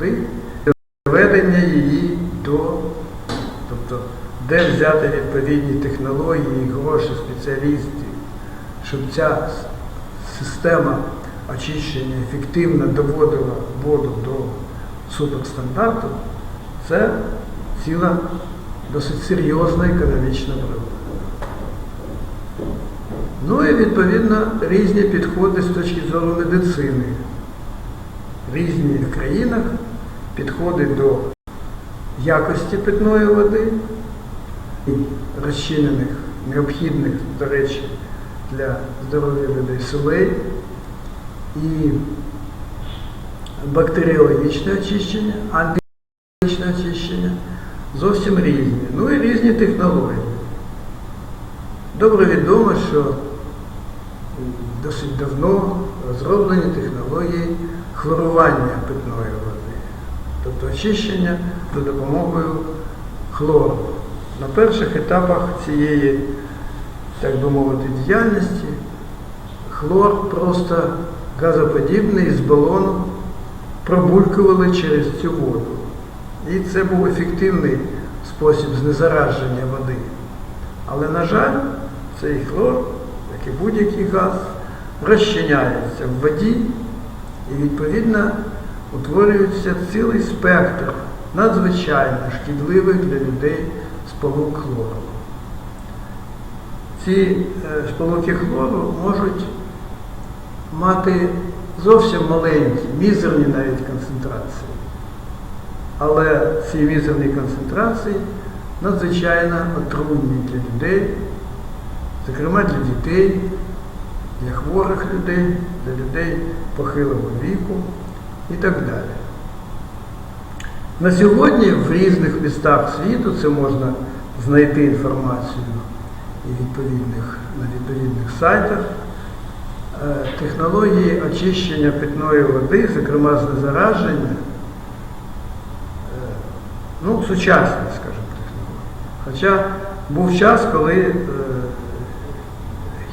води, доведення її до, тобто, де взяти відповідні технології, гроші, спеціалістів, щоб ця система очищення ефективно доводила воду до суперстандарту, це ціла досить серйозна економічна проблема. Ну і відповідно різні підходи з точки зору медицини. В різних країнах підходи до якості питної води і розчинених, необхідних, до речі, для здоров'я людей солей і бактеріологічне очищення, антибіологічне очищення зовсім різні. Ну і різні технології. Добре відомо, що досить давно розроблені технології хлорування питної води, тобто очищення за допомогою хлору. На перших етапах цієї, так би мовити, діяльності хлор просто газоподібний з балону пробулькували через цю воду. І це був ефективний спосіб знезараження води. Але, на жаль, цей хлор, як і будь-який газ, розчиняється в воді і, відповідно, утворюється цілий спектр надзвичайно шкідливих для людей сполук хлору. Ці е, сполуки хлору можуть мати зовсім маленькі, мізерні навіть концентрації. Але ці мізерні концентрації надзвичайно отруйні для людей, зокрема для дітей, для хворих людей, для людей похилого віку і так далі. На сьогодні в різних містах світу це можна знайти інформацію і відповідних, на відповідних сайтах. Е, Технології очищення питної води, зокрема знезараження, е, ну, сучасні, скажімо, технології. Хоча був час, коли е,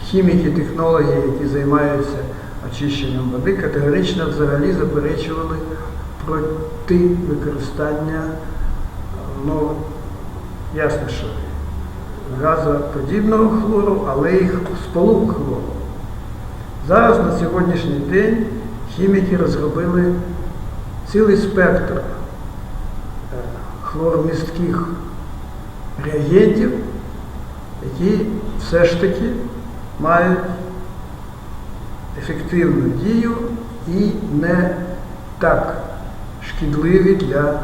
хіміки, технології, які займаються очищенням води, категорично взагалі заперечували проти використання, ну, ясно, що газоподібного хлору, але й сполук хлору. Зараз на сьогоднішній день хіміки розробили цілий спектр е, хлоромістких реагентів, які все ж таки мають ефективну дію і не так шкідливі для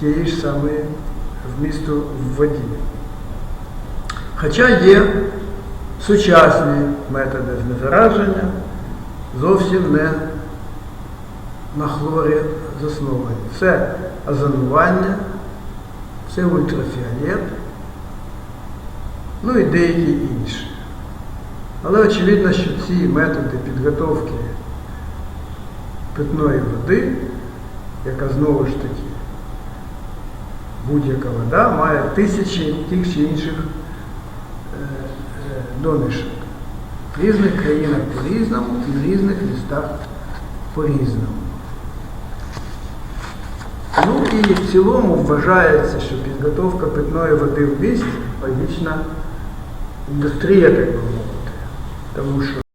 тієї ж самої вмісту в воді. Хоча є сучасні методи знезараження, зовсім не на хлорі засновані. Це озонування, це ультрафіолет, ну і деякі інші. Але очевидно, що ці методи підготовки питної води, яка знову ж таки будь-яка вода має тисячі тих чи інших е, е, домішок. В різних країнах по-різному і в різних містах по-різному. Ну і в цілому вважається, що підготовка питної води в місті логічна індустрія, так би мовити. Тому що